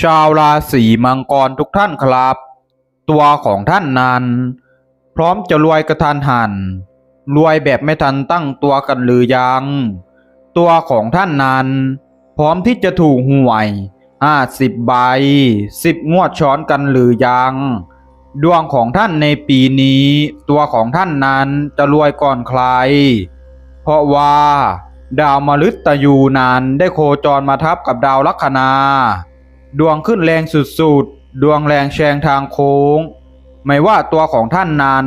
ชาวราศีมังกรทุกท่านครับ ตัวของท่านนั้น พร้อมจะรวยกระทันหัน รวยแบบไม่ทันตั้งตัวกันหรือยัง ตัวของท่านนั้น พร้อมที่จะถูกหวยห้าสิบใบสิบงวดช้อนกันหรือยัง ดวงของท่านในปีนี้ ตัวของท่านนั้นจะรวยก่อนใคร เพราะว่า ดาวมฤตยูนั้นได้โคจรมาทับกับดาวลัคนา ดวงขึ้นแรงสุดๆ ดวงแรงแชงทางโค้ง ไม่ว่าตัวของท่านนั้น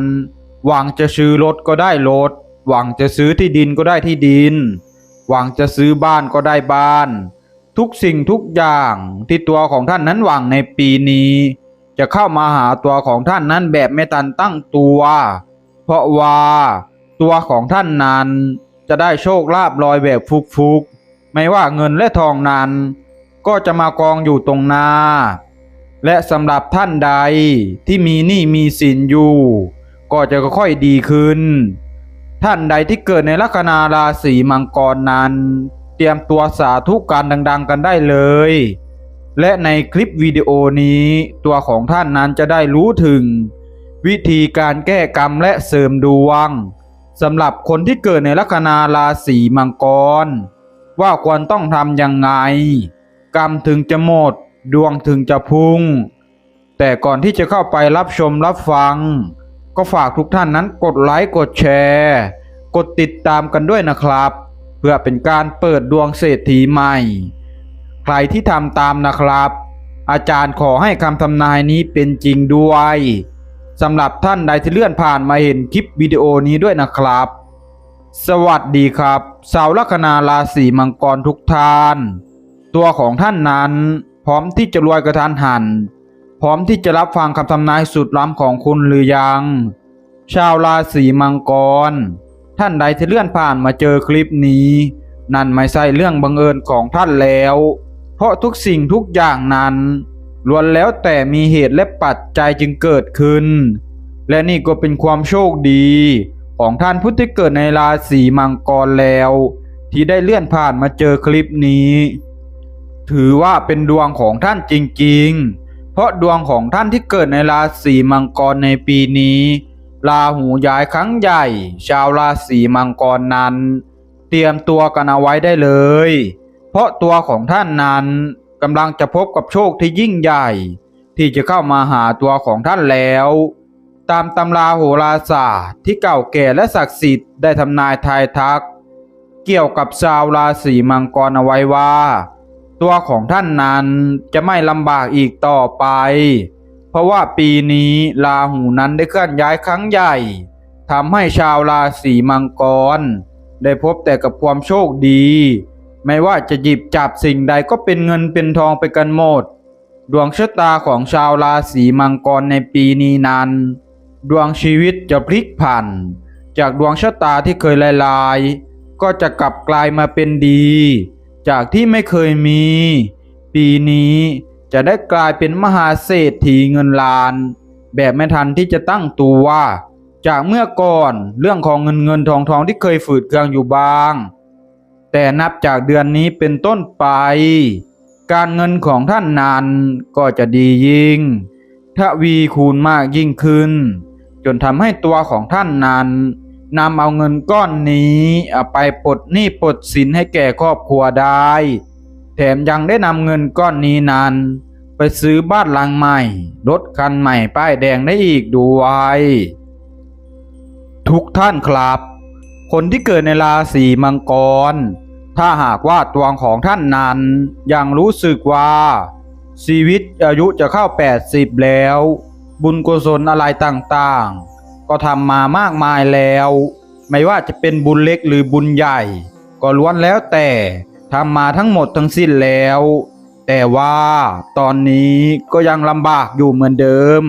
หวังจะซื้อรถก็ได้รถ หวังจะซื้อที่ดินก็ได้ที่ดิน หวังจะซื้อบ้านก็ได้บ้าน ทุกสิ่งทุกอย่างที่ตัวของท่านนั้นหวังในปีนี้ จะเข้ามาหาตัวของท่านนั้นแบบไม่ตันตั้งตัว เพราะว่าตัวของท่านนั้นจะได้โชคลาภลอยแบบฟุกๆ ไม่ว่าเงินและทองนั้น ก็จะมากองอยู่ตรงนา และสำหรับท่านใดที่มีหนี้มีสินอยู่ ก็จะค่อยดีขึ้น ท่านใดที่เกิดในลัคนาราศีมังกรนั้น เตรียมตัวสาธุการดัง ๆ กันได้เลย และในคลิปวิดีโอนี้ ตัวของท่านนั้นจะได้รู้ถึง วิธีการแก้กรรมและเสริมดวงสำหรับคนที่เกิดในลัคนาราศีมังกร ว่าควรต้องทำยังไง กรรมถึงจะหมด ดวงถึงจะพุ่ง แต่ก่อนที่จะเข้าไปรับชมรับฟัง ก็ฝากทุกท่านนั้นกดไลค์กดแชร์ กดติดตามกันด้วยนะครับ เพื่อเป็นการเปิดดวงเศรษฐีใหม่ ใครที่ทำตามนะครับ อาจารย์ขอให้คำทำนายนี้เป็นจริงด้วยสำหรับท่านใดที่เลื่อนผ่านมาเห็นคลิปวิดีโอนี้ด้วยนะครับ สวัสดีครับ สาวลัคนาราศีมังกรทุกท่าน ตัวของท่านนั้น พร้อมที่จะรวยกระทันหัน พร้อมที่จะรับฟังคำทำนายสุดล้ำของคุณหรือยัง ชาวราศีมังกร ท่านใดที่เลื่อนผ่านมาเจอคลิปนี้ นั่นไม่ใช่เรื่องบังเอิญของท่านแล้ว เพราะทุกสิ่งทุกอย่างนั้นล้วนแล้วแต่มีเหตุและปัจจัยจึงเกิดขึ้น และนี่ก็เป็นความโชคดีของท่านผู้ที่เกิดในราศีมังกรแล้ว ที่ได้เลื่อนผ่านมาเจอคลิปนี้ ถือว่าเป็นดวงของท่านจริงๆ เพราะดวงของท่านที่เกิดในราศีมังกรในปีนี้ราหูย้ายครั้งใหญ่ ชาวราศีมังกรนั้น เตรียมตัวกันเอาไว้ได้เลย เพราะตัวของท่านนั้นกำลังจะพบกับโชคที่ยิ่งใหญ่ ที่จะเข้ามาหาตัวของท่านแล้ว ตามตำราโหราศาสตร์ที่เก่าแก่และศักดิ์สิทธิ์ได้ทำนายทายทัก เกี่ยวกับชาวราศีมังกรเอาไว้ว่า ตัวของท่านนั้นจะไม่ลำบากอีกต่อไป เพราะว่าปีนี้ราหูนั้นได้เคลื่อนย้ายครั้งใหญ่ทำให้ชาวราศีมังกร ได้พบแต่กับความโชคดี ไม่ว่าจะหยิบจับสิ่งใดก็เป็นเงินเป็นทองไปกันหมด ดวงชะตาของชาวราศีมังกรในปีนี้นั้น ดวงชีวิตจะพลิกผัน จากดวงชะตาที่เคยลายๆก็จะกลับกลายมาเป็นดี จากที่ไม่เคยมี ปีนี้จะได้กลายเป็นมหาเศรษฐีเงินล้าน แบบไม่ทันที่จะตั้งตัว จากเมื่อก่อนเรื่องของเงินเงินทองทองที่เคยฝืดเคืองอยู่บ้าง แต่นับจากเดือนนี้เป็นต้นไป การเงินของท่านนั้นก็จะดียิ่งทวีคูณมากยิ่งขึ้น จนทำให้ตัวของท่านนั้น นำเอาเงินก้อนนี้ไปปลดหนี้ปลดสินให้แก่ครอบครัวได้ แถมยังได้นำเงินก้อนนี้นั้น ไปซื้อบ้านหลังใหม่ รถคันใหม่ป้ายแดงได้อีกด้วยทุกท่านครับ คนที่เกิดในราศีมังกร ถ้าหากว่าตัวของท่านนั้น ยังรู้สึกว่า ชีวิตอายุจะเข้า 80 แล้ว บุญกุศลอะไรต่างๆ ก็ทำมามากมายแล้ว ไม่ว่าจะเป็นบุญเล็กหรือบุญใหญ่ ก็ล้วนแล้วแต่ทำมาทั้งหมดทั้งสิ้นแล้ว แต่ว่าตอนนี้ก็ยังลำบากอยู่เหมือนเดิม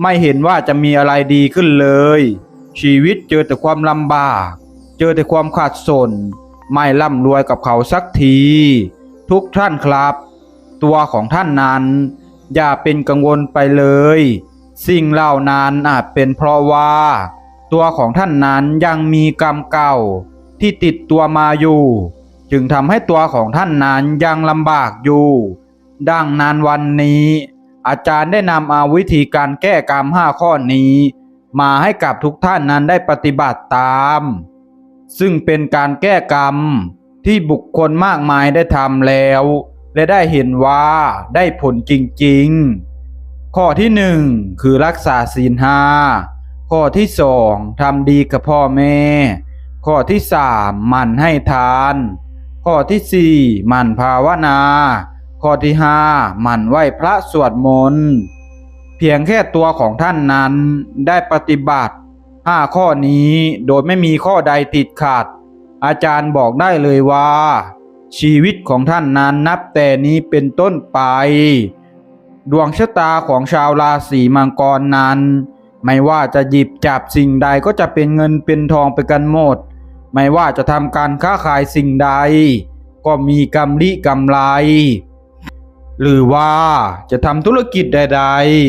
ไม่เห็นว่าจะมีอะไรดีขึ้นเลย ชีวิตเจอแต่ความลำบาก เจอแต่ความขาดสน ไม่ร่ำรวยกับเขาสักที ทุกท่านครับ ตัวของท่านนั้น อย่าเป็นกังวลไปเลย สิ่งเหล่านั้นอาจเป็นเพราะว่า ตัวของท่านนั้นยังมีกรรมเก่าที่ติดตัวมาอยู่ จึงทำให้ตัวของท่านนั้นยังลำบากอยู่ ดังนั้นวันนี้ อาจารย์ได้นำเอาวิธีการแก้กรรมห้าข้อนี้ มาให้กับทุกท่านนั้นได้ปฏิบัติตาม ซึ่งเป็นการแก้กรรมที่บุคคลมากมายได้ทำแล้ว และได้เห็นว่าได้ผลจริง ๆ ข้อที่หนึ่งคือรักษาศีลห้าข้อที่สองทำดีกับพ่อแม่ ข้อที่สามมันให้ทาน ข้อที่สี่มันภาวนา ข้อที่ห้ามันไหว้พระสวดมนต์เพียงแค่ตัวของท่านนั้นได้ปฏิบัติห้าข้อนี้โดยไม่มีข้อใดติดขัด อาจารย์บอกได้เลยว่า ชีวิตของท่านนั้นนับแต่นี้เป็นต้นไป ดวงชะตาของชาวราศีมังกรนั้น ไม่ว่าจะหยิบจับสิ่งใดก็จะเป็นเงินเป็นทองไปกันหมด ไม่ว่าจะทำการค้าขายสิ่งใด ก็มีกำลิกำไร หรือว่าจะทำธุรกิจใด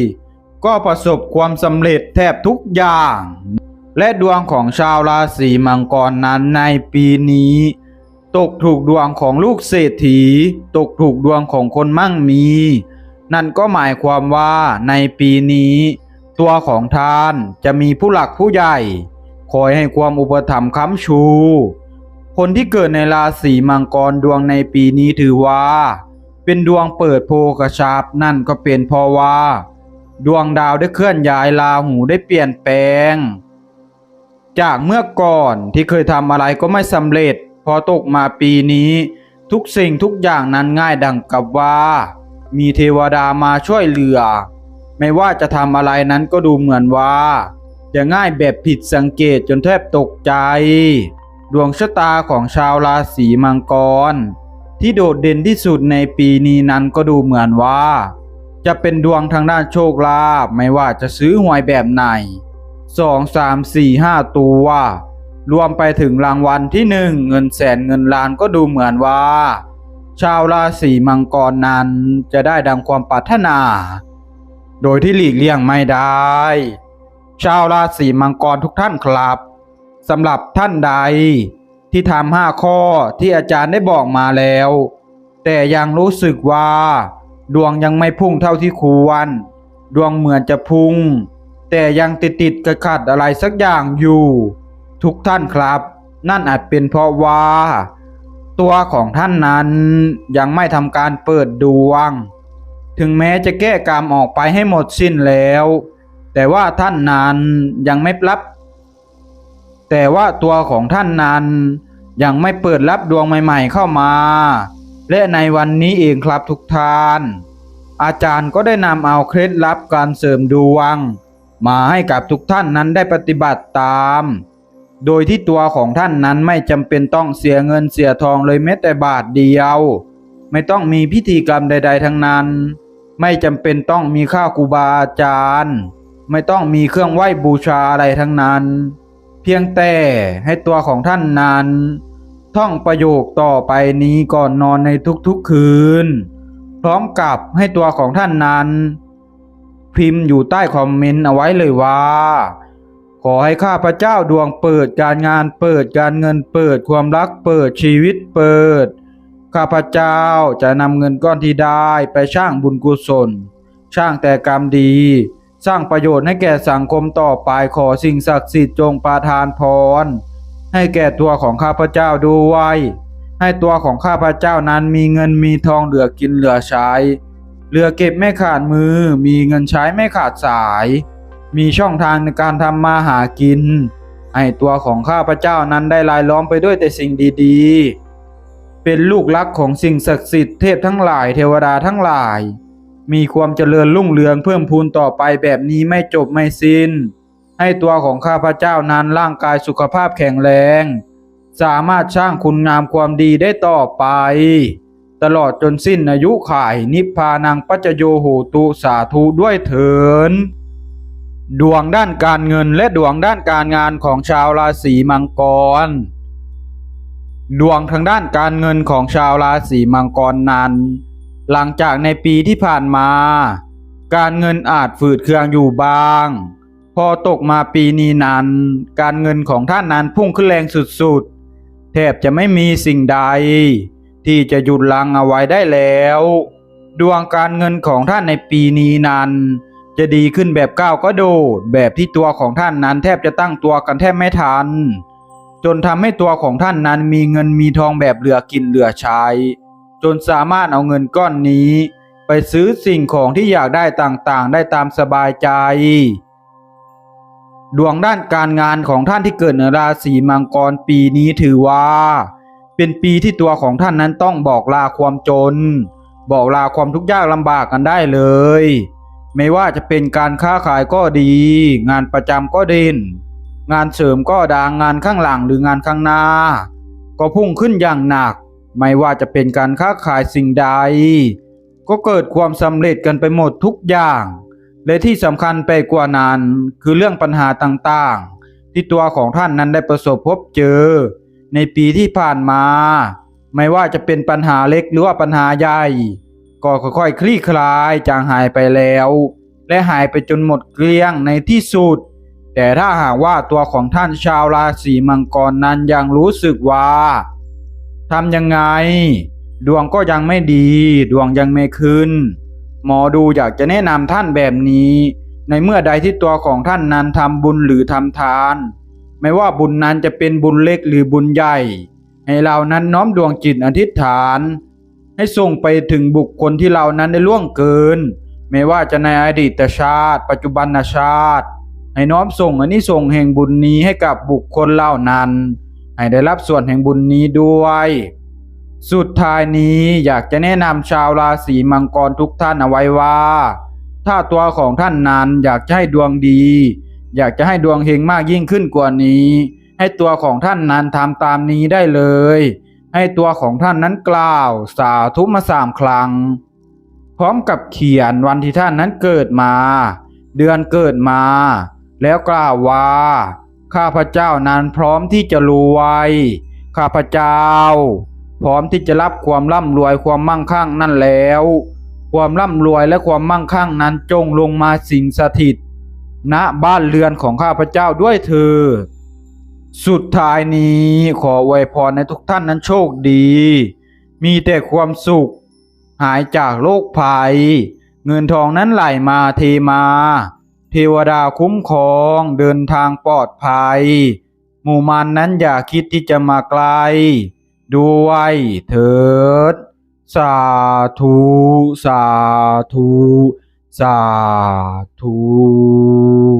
ๆ ก็ประสบความสำเร็จแทบทุกอย่าง และดวงของชาวราศีมังกรนั้นในปีนี้ตกถูกดวงของลูกเศรษฐี ตกถูกดวงของคนมั่งมี นั่นก็หมายความว่าในปีนี้ ตัวของท่านจะมีผู้หลักผู้ใหญ่ คอยให้ความอุปถัมภ์ค้ำชู คนที่เกิดในราศีมังกรดวงในปีนี้ถือว่า เป็นดวงเปิดโพกระชับนั่นก็เป็นเพราะว่า ดวงดาวได้เคลื่อนย้ายราหูได้เปลี่ยนแปลง จากเมื่อก่อนที่เคยทำอะไรก็ไม่สำเร็จ พอตกมาปีนี้ ทุกสิ่งทุกอย่างนั้นง่ายดังกับว่า มีเทวดามาช่วยเหลือ ไม่ว่าจะทำอะไรนั้นก็ดูเหมือนว่าจะง่ายแบบผิดสังเกตจนแทบตกใจ ดวงชะตาของชาวราศีมังกร ที่โดดเด่นที่สุดในปีนี้นั้นก็ดูเหมือนว่า จะเป็นดวงทางด้านโชคลาภไม่ว่าจะซื้อหวยแบบไหนสองสามสี่ห้าตัวรวมไปถึงรางวัลที่หนึ่งเงินแสนเงินล้านก็ดูเหมือนว่า ชาวราศีมังกรนั้นจะได้ดังความปรารถนา โดยที่หลีกเลี่ยงไม่ได้ ชาวราศีมังกรทุกท่านครับสำหรับท่านใดที่ทำห้าข้อที่อาจารย์ได้บอกมาแล้ว แต่ยังรู้สึกว่า ดวงยังไม่พุ่งเท่าที่ควร ดวงเหมือนจะพุ่ง แต่ยังติดติดๆกระขัดอะไรสักอย่างอยู่ ทุกท่านครับ นั่นอาจเป็นเพราะว่า ตัวของท่านนั้นยังไม่ทำการเปิดดวง ถึงแม้จะแก้กรรมออกไปให้หมดสิ้นแล้ว แต่ว่าท่านนั้นยังไม่รับ แต่ว่าตัวของท่านนั้นยังไม่เปิดรับดวงใหม่ ๆ เข้ามา และในวันนี้เองครับทุกท่าน อาจารย์ก็ได้นำเอาเคล็ดลับการเสริมดวง มาให้กับทุกท่านนั้นได้ปฏิบัติตาม โดยที่ตัวของท่านนั้นไม่จำเป็นต้องเสียเงินเสียทองเลยแม้แต่บาทเดียว ไม่ต้องมีพิธีกรรมใด ๆ ทั้งนั้น ไม่จำเป็นต้องมีข้าวครูบาอาจารย์ ไม่ต้องมีเครื่องไหว้บูชาอะไรทั้งนั้น เพียงแต่ให้ตัวของท่านนั้น ท่องประโยคต่อไปนี้ก่อนนอนในทุกๆคืน พร้อมกับให้ตัวของท่านนั้น พิมพ์อยู่ใต้คอมเมนต์เอาไว้เลยว่า ขอให้ข้าพเจ้าดวงเปิดการงานเปิดการเงินเปิดความรักเปิดชีวิตเปิด ข้าพเจ้าจะนำเงินก้อนที่ได้ไปสร้างบุญกุศลสร้างแต่กรรมดี สร้างประโยชน์ให้แก่สังคมต่อไปขอสิ่งศักดิ์สิทธิ์จงประทานพร ให้แก่ตัวของข้าพเจ้าด้วยให้ตัวของข้าพเจ้านั้นมีเงินมีทองเหลือกินเหลือใช้ เหลือเก็บไม่ขาดมือ มีเงินใช้ไม่ขาดสาย มีช่องทางในการทำมาหากิน ให้ตัวของข้าพเจ้านั้นได้ลายล้อมไปด้วยแต่สิ่งดีๆ เป็นลูกรักของสิ่งศักดิ์สิทธิ์เทพทั้งหลายเทวดาทั้งหลาย มีความเจริญรุ่งเรืองเพิ่มพูนต่อไปแบบนี้ไม่จบไม่สิ้น ให้ตัวของข้าพเจ้านั้นร่างกายสุขภาพแข็งแรง สามารถสร้างคุณงามความดีได้ต่อไปตลอดจนสิ้นอายุขายนิพพานังปัจจโยโหตุสาธุด้วยเถิน ดวงด้านการเงินและดวงด้านการงานของชาวราศีมังกร ดวงทางด้านการเงินของชาวราศีมังกรนั้น หลังจากในปีที่ผ่านมา การเงินอาจฝืดเคืองอยู่บ้าง พอตกมาปีนี้นั้น การเงินของท่านนั้นพุ่งขึ้นแรงสุดๆ แทบจะไม่มีสิ่งใด ที่จะหยุดลังเอาไว้ได้แล้ว ดวงการเงินของท่านในปีนี้นั้น จะดีขึ้นแบบก้าวก็โดดแบบที่ตัวของท่านนั้นแทบจะตั้งตัวกันแทบไม่ทัน จนทำให้ตัวของท่านนั้นมีเงินมีทองแบบเหลือกินเหลือใช้ จนสามารถเอาเงินก้อนนี้ ไปซื้อสิ่งของที่อยากได้ต่างๆ ได้ตามสบายใจ ดวงด้านการงานของท่านที่เกิดในราศีมังกรปีนี้ถือว่า เป็นปีที่ตัวของท่านนั้นต้องบอกลาความจน บอกลาความทุกข์ยากลำบากกันได้เลย ไม่ว่าจะเป็นการค้าขายก็ดี งานประจำก็เด่น งานเสริมก็ดังงานข้างหลังหรืองานข้างหน้า ก็พุ่งขึ้นอย่างหนัก ไม่ว่าจะเป็นการค้าขายสิ่งใด ก็เกิดความสำเร็จกันไปหมดทุกอย่าง และที่สำคัญไปกว่านั้นคือเรื่องปัญหาต่างๆ ที่ตัวของท่านนั้นได้ประสบพบเจอ ในปีที่ผ่านมา ไม่ว่าจะเป็นปัญหาเล็กหรือว่าปัญหาใหญ่ ก็ค่อยๆ คลี่คลายจางหายไปแล้ว และหายไปจนหมดเกลี้ยงในที่สุด แต่ถ้าหากว่าตัวของท่านชาวราศีมังกรนั้นยังรู้สึกว่าทำยังไง ดวงก็ยังไม่ดี ดวงยังไม่ขึ้น หมอดูอยากจะแนะนำท่านแบบนี้ ในเมื่อใดที่ตัวของท่านนั้นทำบุญหรือทำทาน ไม่ว่าบุญนั้นจะเป็นบุญเล็กหรือบุญใหญ่ ให้เรานั้นน้อมดวงจิตอธิษฐาน ให้ส่งไปถึงบุคคลที่เรานั้นได้ล่วงเกิน ไม่ว่าจะในอดีตชาติ ปัจจุบันชาติ ให้น้อมส่งอันนี้ส่งแห่งบุญนี้ให้กับบุคคลเหล่านั้น ให้ได้รับส่วนแห่งบุญนี้ด้วย สุดท้ายนี้อยากจะแนะนำชาวราศีมังกรทุกท่านเอาไว้ว่า ถ้าตัวของท่านนั้นอยากจะให้ดวงดี อยากจะให้ดวงเฮงมากยิ่งขึ้นกว่านี้ ให้ตัวของท่านนั้นทำตามนี้ได้เลย ให้ตัวของท่านนั้นกล่าวสาธุมาสามครั้ง พร้อมกับเขียนวันที่ท่านนั้นเกิดมา เดือนเกิดมา แล้วกล่าวว่า ข้าพเจ้านั้นพร้อมที่จะรวย ข้าพเจ้า พร้อมที่จะรับความร่ำรวยความมั่งคั่งนั่นแล้ว ความร่ำรวยและความมั่งคั่งนั้นจงลงมาสิงสถิตณบ้านเรือนของข้าพเจ้าด้วยเถิด สุดท้ายนี้ขออวยพรในทุกท่านนั้นโชคดี มีแต่ความสุข หายจากโรคภัย เงินทองนั้นไหลมาเทมา เทวดาคุ้มครองเดินทางปลอดภัย หมู่มานนั้นอย่าคิดที่จะมาไกล ด้วยเถิด สาธุ สาธุ สาธุ